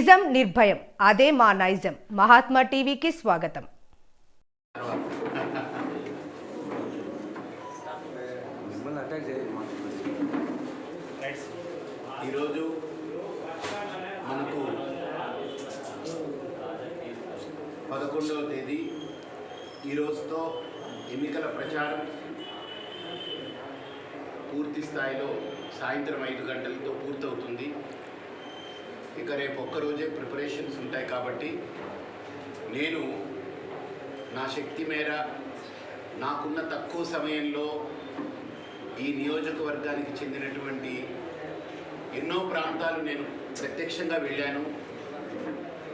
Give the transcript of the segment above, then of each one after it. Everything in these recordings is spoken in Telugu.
నిజం నిర్భయం అదే మా నైజం. మహాత్మా టీవీకి స్వాగతం. ఈరోజు మనకు పదకొండవ తేదీ. ఈ రోజుతో ఎన్నికల ప్రచారం పూర్తి స్థాయిలో సాయంత్రం ఐదు గంటలతో పూర్తవుతుంది. ఇక రేపు ఒక్కరోజే ప్రిపరేషన్స్ ఉంటాయి కాబట్టి నేను నా శక్తి మేర నాకున్న తక్కువ సమయంలో ఈ నియోజకవర్గానికి చెందినటువంటి ఎన్నో ప్రాంతాలు నేను ప్రత్యక్షంగా వెళ్ళాను.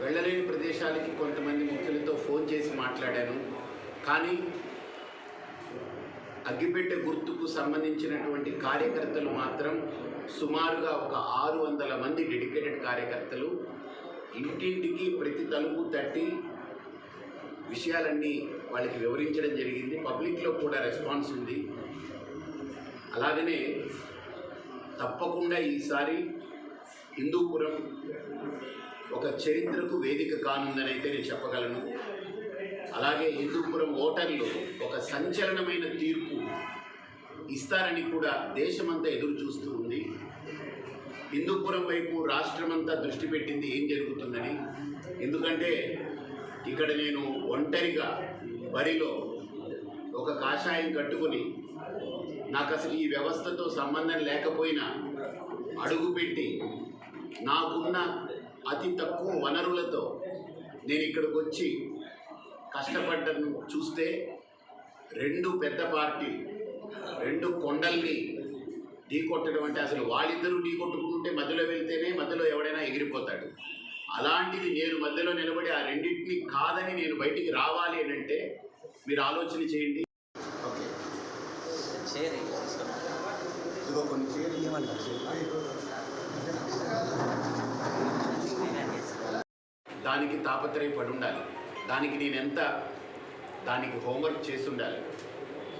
వెళ్ళలేని ప్రదేశాలకి కొంతమంది ముఖ్యులతో ఫోన్ చేసి మాట్లాడాను. కానీ అగ్గిపెట్టె గుర్తుకు సంబంధించినటువంటి కార్యకర్తలు మాత్రం సుమారుగా ఒక ఆరు వందల మంది డెడికేటెడ్ కార్యకర్తలు ఇంటింటికి ప్రతి తలుపు తట్టి విషయాలన్నీ వాళ్ళకి వివరించడం జరిగింది. పబ్లిక్లో కూడా రెస్పాన్స్ ఉంది. అలాగనే తప్పకుండా ఈసారి హిందూపురం ఒక చరిత్రకు వేదిక కానుందని అయితే నేను చెప్పగలను. అలాగే హిందూపురం ఓటర్లు ఒక సంచలనమైన తీర్పు ఇస్తారని కూడా దేశమంతా ఎదురు చూస్తూ ఉంది. హిందూపురం వైపు రాష్ట్రమంతా దృష్టి పెట్టింది ఏం జరుగుతుందని. ఎందుకంటే ఇక్కడ నేను ఒంటరిగా బరిలో ఒక కాషాయం కట్టుకుని నాకు అసలు ఈ వ్యవస్థతో సంబంధం లేకపోయినా అడుగుపెట్టి నాకున్న అతి తక్కువ వనరులతో నేను ఇక్కడికి వచ్చి కష్టపడ్డను చూస్తే రెండు పెద్ద పార్టీ రెండు కొండల్ని ఢీకొట్టడం అంటే అసలు వాళ్ళిద్దరూ ఢీకొట్టుకుంటే మధ్యలో వెళ్తేనే మధ్యలో ఎవడైనా ఎగిరిపోతాడు. అలాంటిది నేను మధ్యలో నిలబడి ఆ రెండింటిని కాదని నేను బయటికి రావాలి అని అంటే మీరు ఆలోచన చేయండి. ఓకే. ఇదిగో కొన్ని చీరలు. దానికి తాపత్రయపడి ఉండాలి. దానికి నేను ఎంత దానికి హోంవర్క్ చేసి ఉండాలి.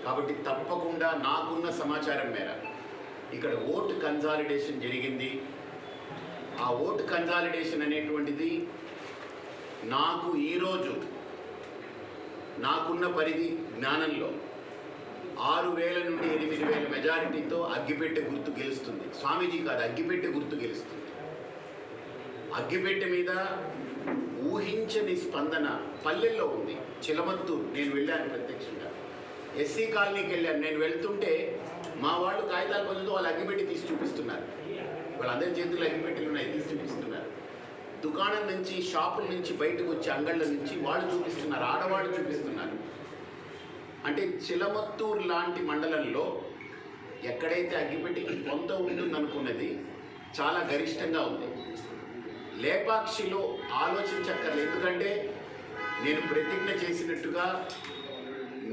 కాబట్టి తప్పకుండా నాకున్న సమాచారం మేర ఇక్కడ ఓటు కన్సాలిడేషన్ జరిగింది. ఆ ఓటు కన్సాలిడేషన్ అనేటువంటిది నాకు ఈరోజు నాకున్న పరిధి జ్ఞానంలో ఆరు వేల నుండి ఎనిమిది వేల మెజారిటీతో అగ్గిపెట్టె గుర్తు గెలుస్తుంది. స్వామీజీ కాదు అగ్గిపెట్టె గుర్తు గెలుస్తుంది. అగ్గిపెట్టె మీద ఊహించని స్పందన పల్లెల్లో ఉంది. చిలమత్తు నేను వెళ్ళాను ప్రత్యక్షంగా. ఎస్సీ కాలనీకి వెళ్ళాను. నేను వెళ్తుంటే మా వాళ్ళు కాగితాలు పొందుతూ వాళ్ళు అగ్గిపెట్టి తీసి చూపిస్తున్నారు. వాళ్ళందరి చేతుల్లో అగ్గిపెట్టెలు ఉన్నాయి తీసి చూపిస్తున్నారు. దుకాణం నుంచి షాపుల నుంచి బయటకు వచ్చి అంగళ్ళ నుంచి వాళ్ళు చూపిస్తున్నారు ఆడవాళ్ళు చూపిస్తున్నారు. అంటే చిలమత్తూరు లాంటి మండలంలో ఎక్కడైతే అగ్గిపెట్టికి కొంత ఉంటుందనుకున్నది చాలా గరిష్టంగా ఉంది. లేపాక్షిలో ఆలోచించక్కర్లేదు. ఎందుకంటే నేను ప్రతిజ్ఞ చేసినట్టుగా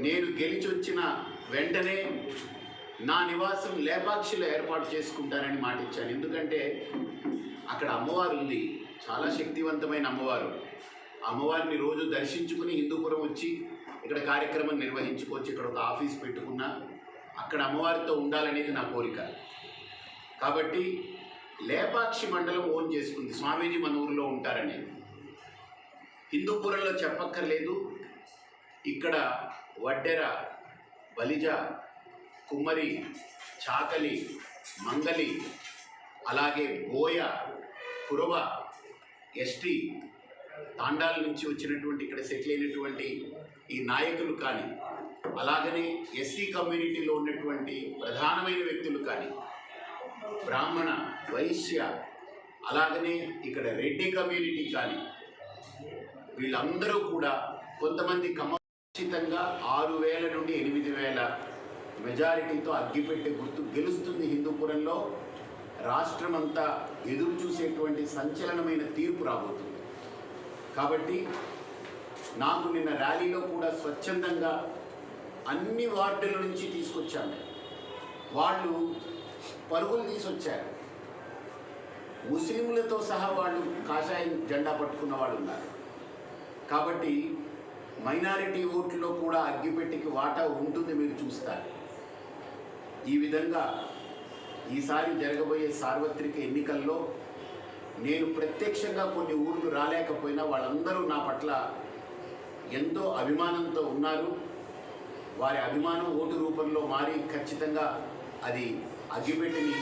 నేను గెలిచి వచ్చిన వెంటనే నా నివాసం లేపాక్షిలో ఏర్పాటు చేసుకుంటానని మాట ఇచ్చాను ఎందుకంటే అక్కడ అమ్మవారు ఉంది. చాలా శక్తివంతమైన అమ్మవారు. అమ్మవారిని రోజు దర్శించుకుని హిందూపురం వచ్చి ఇక్కడ కార్యక్రమం నిర్వహించుకోవచ్చు. ఇక్కడ ఒక ఆఫీస్ పెట్టుకున్నా అక్కడ అమ్మవారితో ఉండాలనేది నా కోరిక. కాబట్టి లేపాక్షి మండలం ఓన్ చేసుకుంది. స్వామీజీ మన ఊరిలో ఉంటారని హిందూపురంలో చెప్పక్కర్లేదు. ఇక్కడ వడ్డెర బలిజ కుమ్మరి చాకలి మంగలి అలాగే బోయ కురవ ఎస్టీ తాండాల నుంచి వచ్చినటువంటి ఇక్కడ సెటిల్ అయినటువంటి ఈ నాయకులు కానీ అలాగనే ఎస్సీ కమ్యూనిటీలో ఉన్నటువంటి ప్రధానమైన వ్యక్తులు కానీ బ్రాహ్మణ వైశ్య అలాగనే ఇక్కడ రెడ్డి కమ్యూనిటీ కానీ వీళ్ళందరూ కూడా కొంతమంది ఖచ్చితంగా ఆరు వేల నుండి ఎనిమిది వేల మెజారిటీతో అగ్గిపెట్టే గుర్తు గెలుస్తుంది హిందూపురంలో. రాష్ట్రమంతా ఎదురు చూసేటువంటి సంచలనమైన తీర్పు రాబోతుంది. కాబట్టి నాకు నిన్న ర్యాలీలో కూడా స్వచ్ఛందంగా అన్ని వార్డుల నుంచి తీసుకొచ్చాను. వాళ్ళు పరుగులు తీసుకొచ్చారు ముస్లింలతో సహా వాళ్ళు కాషాయం జెండా పట్టుకున్న వాళ్ళు ఉన్నారు కాబట్టి మైనారిటీ ఓట్లో కూడా అగ్గిపెట్టికి వాటా ఉంటుంది మీరు చూస్తారు. ఈ విధంగా ఈసారి జరగబోయే సార్వత్రిక ఎన్నికల్లో నేను ప్రత్యక్షంగా కొన్ని ఊర్లు రాలేకపోయినా వాళ్ళందరూ నా పట్ల ఎంతో అభిమానంతో ఉన్నారు. వారి అభిమానం ఓటు రూపంలో మారి ఖచ్చితంగా అది అగ్గిపెట్టిని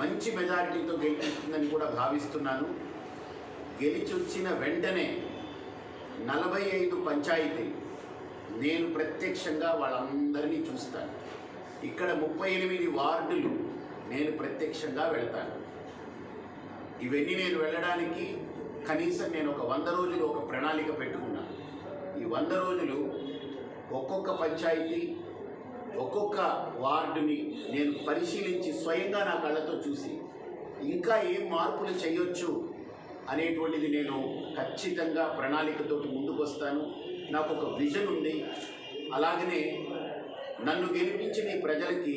మంచి మెజారిటీతో గెలిపిస్తుందని కూడా భావిస్తున్నాను. గెలిచొచ్చిన వెంటనే నలభై ఐదు పంచాయతీలు. నేను ప్రత్యక్షంగా వాళ్ళందరినీ చూస్తాను. ఇక్కడ ముప్పై ఎనిమిది వార్డులు నేను ప్రత్యక్షంగా వెళ్తాను. ఇవన్నీ నేను వెళ్ళడానికి కనీసం నేను ఒక వంద రోజులు ఒక ప్రణాళిక పెట్టుకున్నాను. ఈ వంద రోజులు ఒక్కొక్క పంచాయతీ ఒక్కొక్క వార్డుని నేను పరిశీలించి స్వయంగా నా కళ్ళతో చూసి ఇంకా ఏం మార్పులు చేయొచ్చు అనేటువంటిది నేను ఖచ్చితంగా ప్రణాళికతోటి ముందుకు వస్తాను నాకు ఒక విజన్ ఉంది. అలాగనే నన్ను గెలిపించిన ప్రజలకి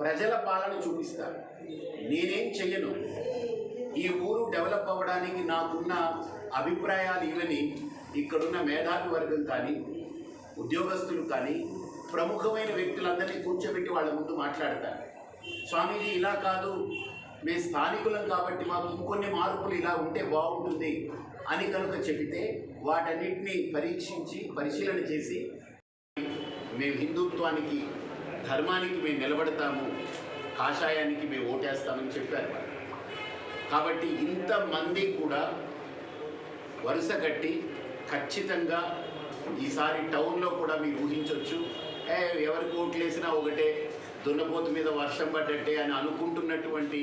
ప్రజల పాలన చూపిస్తాను నేనేం చెయ్యను? ఈ ఊరు డెవలప్ అవ్వడానికి నాకున్న అభిప్రాయాలు ఇవని ఇక్కడున్న మేధావి వర్గం కానీ ఉద్యోగస్తులు కానీ ప్రముఖమైన వ్యక్తులందరినీ కూర్చోబెట్టి వాళ్ళ ముందు మాట్లాడతారు. స్వామీజీ ఇలా కాదు. మేము స్థానికులం కాబట్టి మాకు ఇంకొన్ని మార్పులు ఇలా ఉంటే బాగుంటుంది అని కనుక చెబితే వాటన్నిటిని పరీక్షించి పరిశీలన చేసి మేము హిందుత్వానికి ధర్మానికి మేము నిలబడతాము కాషాయానికి మేము ఓటేస్తామని చెప్పారు కాబట్టి ఇంతమంది కూడా వరుస కట్టి ఖచ్చితంగా ఈసారి టౌన్లో కూడా మీరు ఊహించవచ్చు ఏ ఎవరికి ఓట్లేసినా ఒకటే దున్నపోతు మీద వర్షం పడ్డట్టే అని అనుకుంటున్నటువంటి